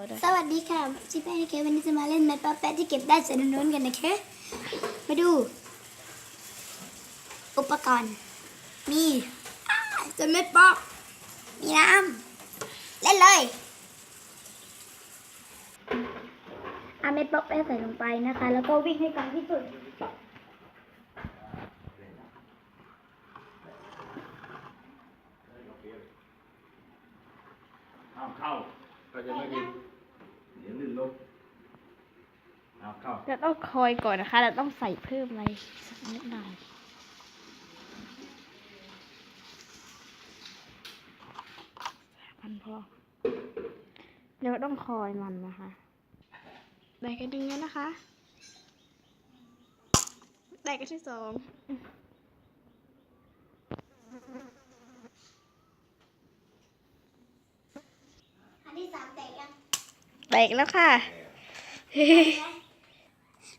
อด้วยสวัสดีค่ะชิปแป้งเควันนี้จะมาเล่นไม้ป๊อปแปะที่เก็บได้จากโน้นๆกันนะคะมาดู อุปกรณ์ มีอ่าจะเม็ดป๊อกมีน้ำเล่นเลยเอาเม็ดป๊อกแปะใส่ลงไปนะคะ แล้วก็วิ่งให้ไกลที่สุดเอาเข้าก็จะไม่มีเดี๋ยวลื่นลบ เอาเข้าเราต้องคอยก่อนนะคะ เราต้องใส่เพิ่มอะไรสักนิดหน่อยมันพอเดี๋ยวต้องคอยมันนะคะ ได้กันหนึ่งแล้วนะคะ ได้กันที่สองอันที่สามแตกยัง แตกแล้วค่ะ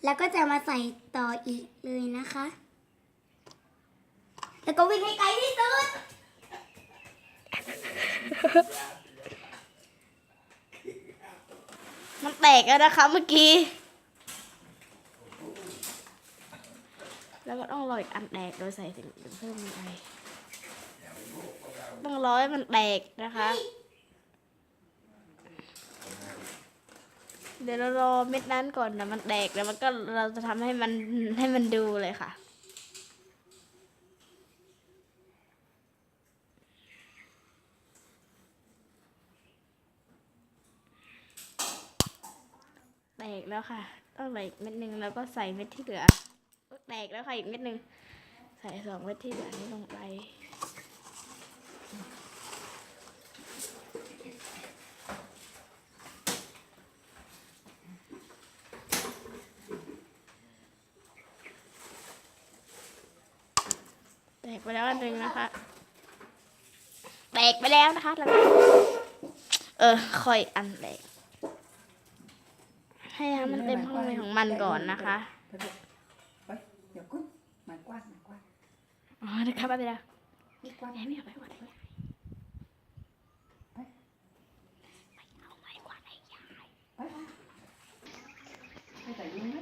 แล้วก็จะมาใส่ต่ออีกเลยนะคะ แล้วก็วิ่งให้ไกลที่สุด มันแตกแล้วนะคะเมื่อกี้ แล้วก็ต้องรออีกอันแตกโดยใส่สิ่งเพิ่มไปต้องรอให้มันแตกนะคะ เดี๋ยวเรารอเม็ดนั้นก่อนนะมันแตกแล้วมันก็เราจะทำให้มันให้มันดูเลยค่ะ แตกแล้วค่ะ ต้องใส่เม็ดหนึ่งแล้วก็ใส่เม็ดที่เหลือ แตกแล้วค่ะอีกเม็ดหนึ่งใส่สองเม็ดที่เหลือนี้ลงไป ตกไปแล้วอันหนึ่งนะคะแตกไปแล้วนะคะแล้วเออค่อยอันแตกให้น้ำมันเต็มห้องในของมันก่อนนะคะเดี๋ยวกุ้งหมายกว้างหมายกว้างอ๋อนะครับไปแล้วนี่กว้างไม่เอาไปกว่าไหนยาย ไป เอาไปกว่าไหนยาย ไปไปใส่ยิงไหม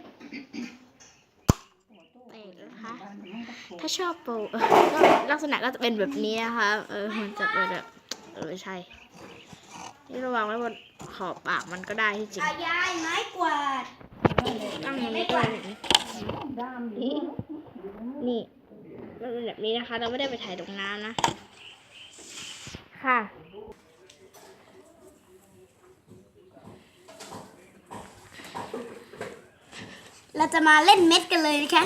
เตะนะคะ บ้านมันไม่ต้องโผล่ ถ้าชอบโปรเออก็ลักษณะก็จะเป็นแบบนี้นะคะเออมันจะเป็นแบบเออใช่นี่ระวังไว้บนขอบปากมันก็ได้ที่จริงเอายายไม้กวาดตั้งอย่างนี้ก่อนด้ามอยู่นี่นี่มันเป็นแบบนี้นะคะ เราไม่ได้ไปถ่ายตรงน้ำนะ ค่ะเราจะมาเล่นเม็ดกันเลยนะคะ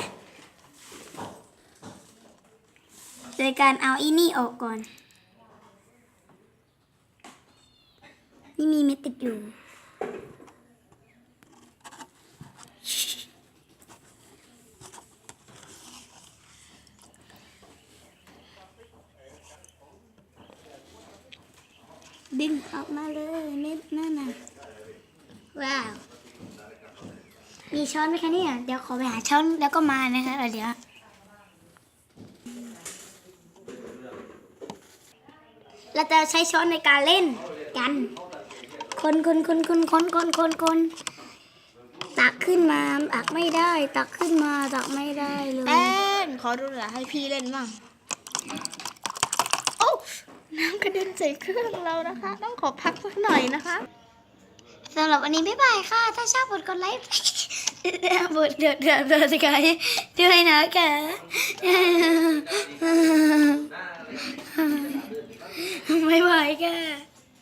โดยการเอาอีนี่ออกก่อน นี่มีเม็ดติดอยู่ ดึงออกมาเลยเม็ดนั่นน่ะ ว้าว มีช้อนไหมคะเนี่ย เดี๋ยวขอไปหาช้อนแล้วก็มานะคะเดี๋ยว เราจะใช้ช้อนในการเล่นกัน คนคนคนคนคนคนคนคนตักขึ้นมาตักไม่ได้ ตักขึ้นมาตักไม่ได้เลยแป้งขอดูเหลือให้พี่เล่นบ้างโอ้น้ำกระเด็นใส่เครื่องเรานะคะ ต้องขอพักสักหน่อยนะคะสำหรับวันนี้บ๊ายบายค่ะ ถ้าชอบกดกดไลค์บดเดือดเดือดเดือดกันด้วยนะคะ 唔系坏嘅。